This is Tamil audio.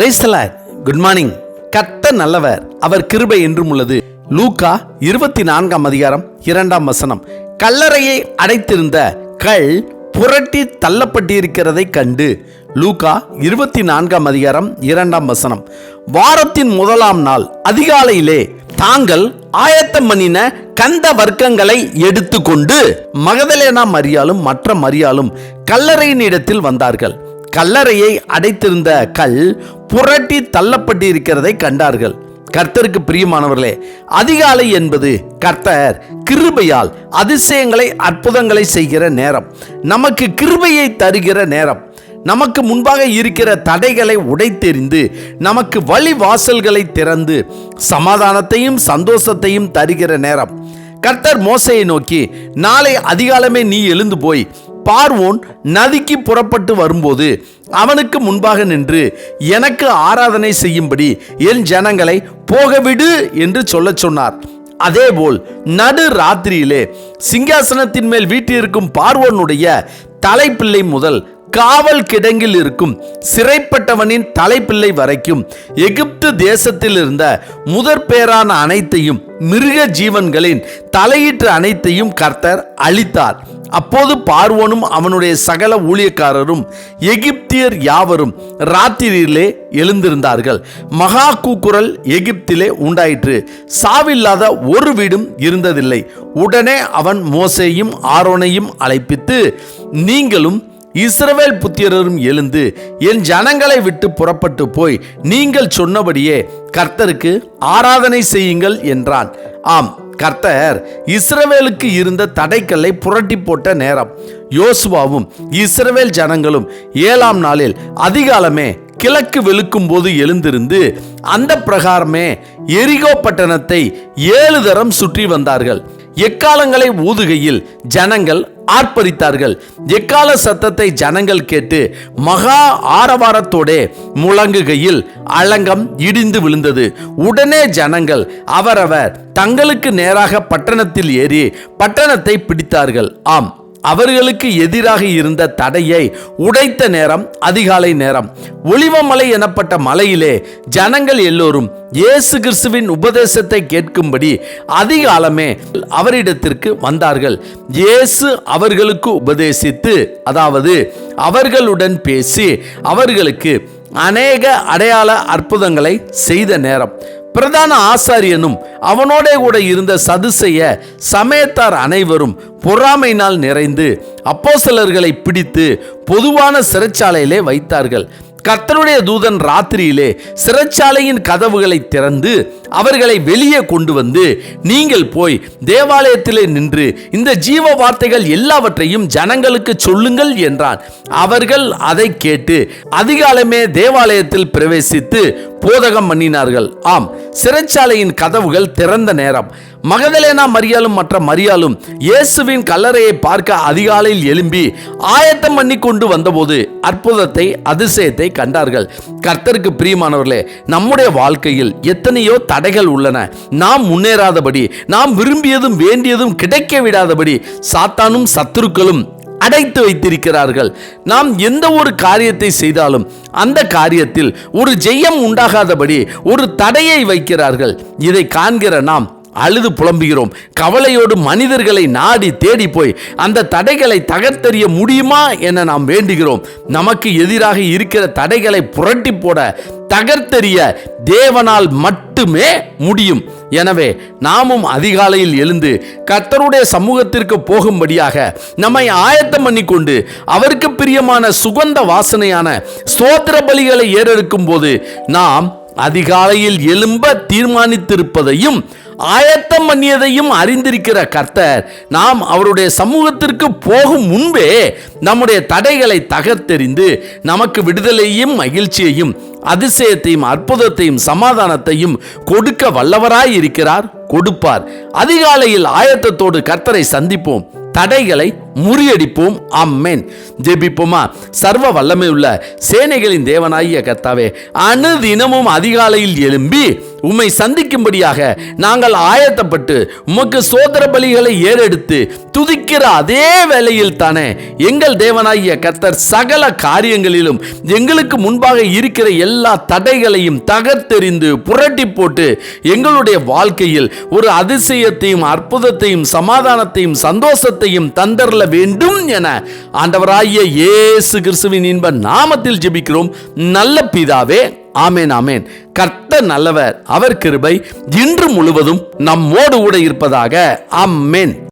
கிரைஸ்தலார் குட் மார்னிங் கத்த நல்லவர். அவர் கிருபை என்றும் உள்ளது. லூக்கா இருபத்தி நான்காம் அதிகாரம் இரண்டாம் வசனம். கல்லறையை அடைத்திருந்த கள் புரட்டி தள்ளப்பட்டிருக்கிறதை கண்டு. லூகா இருபத்தி நான்காம் அதிகாரம் இரண்டாம் வசனம். வாரத்தின் முதலாம் நாள் அதிகாலையிலே தாங்கள் ஆயத்தம் பண்ணின கந்த வர்க்கங்களை எடுத்துக்கொண்டு மகதலேனா மரியாலும் மற்ற மரியாலும் கல்லறையின் இடத்தில் வந்தார்கள். கல்லறையை அடைத்திருந்த கல் புரட்டி தள்ளப்பட்டிருக்கிறதை கண்டார்கள். கர்த்தருக்கு பிரியமானவர்களே அதிகாலை என்பது கர்த்தர் கிருபையால் அதிசயங்களை அற்புதங்களை செய்கிற நேரம். நமக்கு கிருபையை தருகிற நேரம். நமக்கு முன்பாக இருக்கிற தடைகளை உடைத்தெறிந்து நமக்கு வழி வாசல்களை திறந்து சமாதானத்தையும் சந்தோஷத்தையும் தருகிற நேரம். கர்த்தர் மோசையை நோக்கி நாளை அதிகாலமே நீ எழுந்து போய் பார்வோன் நதிக்கு புறப்பட்டு வரும்போது அவனுக்கு முன்பாக நின்று எனக்கு ஆராதனை செய்யும்படி என் ஜனங்களை போகவிடு என்று சொல்லச் சொன்னார். அதேபோல் நடு ராத்திரியிலே சிங்காசனத்தின் மேல் வீட்டிருக்கும் பார்வோனுடைய தலைப்பிள்ளை முதல் காவல் கிடங்கில் இருக்கும் சிறைப்பட்டவனின் தலைப்பிள்ளை வரைக்கும் எகிப்து தேசத்தில் இருந்த முதற் பேரான அனைத்தையும் மிருக ஜீவன்களின் தலையீற்று அனைத்தையும் கர்த்தர் அழித்தார். அப்போது பார்வோனும் அவனுடைய சகல ஊழியக்காரரும் எகிப்தியர் யாவரும் ராத்திரியிலே எழுந்திருந்தார்கள். மகா கூக்குரல் எகிப்திலே உண்டாயிற்று. சாவில்லாத ஒரு வீடும் இருந்ததில்லை. உடனே அவன் மோசையும் ஆரோனையும் அழைப்பித்து நீங்களும் இஸ்ரவேல் புத்திரரும் எழுந்து என் ஜனங்களை விட்டு புறப்பட்டு போய் நீங்கள் சொன்னபடியே கர்த்தருக்கு ஆராதனை செய்யுங்கள் என்றான். ஆம் கர்த்தர் இஸ்ரவேலுக்கு இருந்த தடைக்கல்லை புரட்டி போட்ட நேரம். யோசுவாவும் இஸ்ரவேல் ஜனங்களும் ஏழாம் நாளில் அதிகாலமே கிழக்கு வெளுக்கும் போது எழுந்திருந்து அந்த பிரகாரமே எரிகோ பட்டணத்தை ஏழு தரம் சுற்றி வந்தார்கள். எக்காலங்களை ஊதுகையில் ஜனங்கள் ஆர்ப்பரித்தார்கள். எக்கால சத்தத்தை ஜனங்கள் கேட்டு மகா ஆரவாரத்தோடே முழங்குகையில் அலங்கம் இடிந்து விழுந்தது. உடனே ஜனங்கள் அவரவர் தங்களுக்கு நேராக பட்டணத்தில் ஏறி பட்டணத்தை பிடித்தார்கள். ஆம் அவர்களுக்கு எதிராக இருந்த தடையை உடைத்த நேரம் அதிகாலை நேரம். ஒளிவமலை எனப்பட்ட மலையிலே ஜனங்கள் எல்லோரும் இயேசு கிறிஸ்துவின் உபதேசத்தை கேட்கும்படி அதிகாலமே அவரிடத்திற்கு வந்தார்கள். இயேசு அவர்களுக்கு உபதேசித்து அதாவது அவர்களுடன் பேசி அவர்களுக்கு அநேக அடையாள அற்புதங்களை செய்த நேரம். பிரதான ஆசாரியனும் அவனோட கூட இருந்த சதுசெய்ய சமயத்தார் அனைவரும் பொறாமையினால் நிறைந்து அப்போசலர்களை பிடித்து பொதுவான சிறைச்சாலையிலே வைத்தார்கள். கர்த்தனுடைய தூதன் ராத்திரியிலே சிறைச்சாலையின் கதவுகளை திறந்து அவர்களை வெளியே கொண்டு வந்து நீங்கள் போய் தேவாலயத்திலே நின்று இந்த ஜீவ வார்த்தைகள் எல்லாவற்றையும் ஜனங்களுக்கு சொல்லுங்கள் என்றான். அவர்கள் அதை கேட்டு அதிகாலமே தேவாலயத்தில் பிரவேசித்து போதகம் பண்ணினார்கள். ஆம் சிறைச்சாலையின் கதவுகள் திறந்த நேரம். மகதலேனா மரியாலும் மற்ற மரியாலும் இயேசுவின் கல்லறையை பார்க்க அதிகாலையில் எழும்பி ஆயத்தம் பண்ணி கொண்டு வந்தபோது அற்புதத்தை அதிசயத்தை கண்டார்கள். கர்த்தருக்கு பிரியமானவர்களே நம்முடைய வாழ்க்கையில் எத்தனையோ தடைகள் உள்ளன. நாம் முன்னேறாதபடி நாம் விரும்பியதும் வேண்டியதும் கிடைக்க விடாதபடி சாத்தானும் சத்துருக்களும் அடைத்து வைத்திருக்கிறார்கள். நாம் எந்த ஒரு காரியத்தை செய்தாலும் அந்த காரியத்தில் ஒரு ஜெயம் உண்டாகாதபடி ஒரு தடையை வைக்கிறார்கள். இதை காண்கிற நாம் அழுது புலம்புகிறோம். கவலையோடு மனிதர்களை நாடி தேடி போய் அந்த தடைகளை தகர்த்தெறிய முடியுமா என நாம் வேண்டுகிறோம். நமக்கு எதிராக இருக்கிற தடைகளை புரட்டி போட தகர்த்தெறிய தேவனால் மட்டுமே முடியும். எனவே நாமும் அதிகாலையில் எழுந்து கர்த்தருடைய சமூகத்திற்கு போகும்படியாக நம்மை ஆயத்தம் பண்ணிக்கொண்டு அவருக்கு பிரியமான சுகந்த வாசனையான ஸ்தோத்திர பலிகளை ஏறெடுக்கும் போது நாம் அதிகாலையில் எழும்ப தீர்மானித்திருப்பதையும் ஆயத்தம் பண்ணியதையும் அறிந்திருக்கிற கர்த்தர் நாம் அவருடைய சமூகத்திற்கு போகும் முன்பே நம்முடைய தடைகளை தகர்த்தெறிந்து நமக்கு விடுதலையும் மகிழ்ச்சியையும் அதிசயத்தையும் அற்புதத்தையும் சமாதானத்தையும் கொடுக்க வல்லவராய் இருக்கிறார் கொடுப்பார். அதிகாலையில் ஆயத்தத்தோடு கர்த்தரை சந்திப்போம். தடைகளை முறியடிப்போம். அம்மேன் ஜெபிப்போமா? சர்வ வல்லமை உள்ள சேனைகளின் தேவனாகிய கர்த்தாவே அனுதினமும் அதிகாலையில் எழும்பி உம்மை சந்திக்கும்படியாக நாங்கள் ஆயத்தப்பட்டு உமக்கு சோதர பலிகளை ஏறெடுத்து துதிக்கிற அதே வேளையில் தானே எங்கள் தேவனாகிய கர்த்தர் சகல காரியங்களிலும் எங்களுக்கு முன்பாக இருக்கிற எல்லா தடைகளையும் தகர்த்தெறிந்து புரட்டி போட்டு எங்களுடைய வாழ்க்கையில் ஒரு அதிசயத்தையும் அற்புதத்தையும் சமாதானத்தையும் சந்தோஷத்தையும் தந்தரல வேண்டும் என ஆண்டவராகிய இயேசு கிறிஸ்துவின் இன்ப நாமத்தில் ஜெபிக்கிறோம். நல்ல பிதாவே ஆமேன் ஆமேன். கர்த்த நல்லவர் அவர் கிருபை இன்று முழுவதும் நம்மோடு கூட இருப்பதாக ஆமேன்.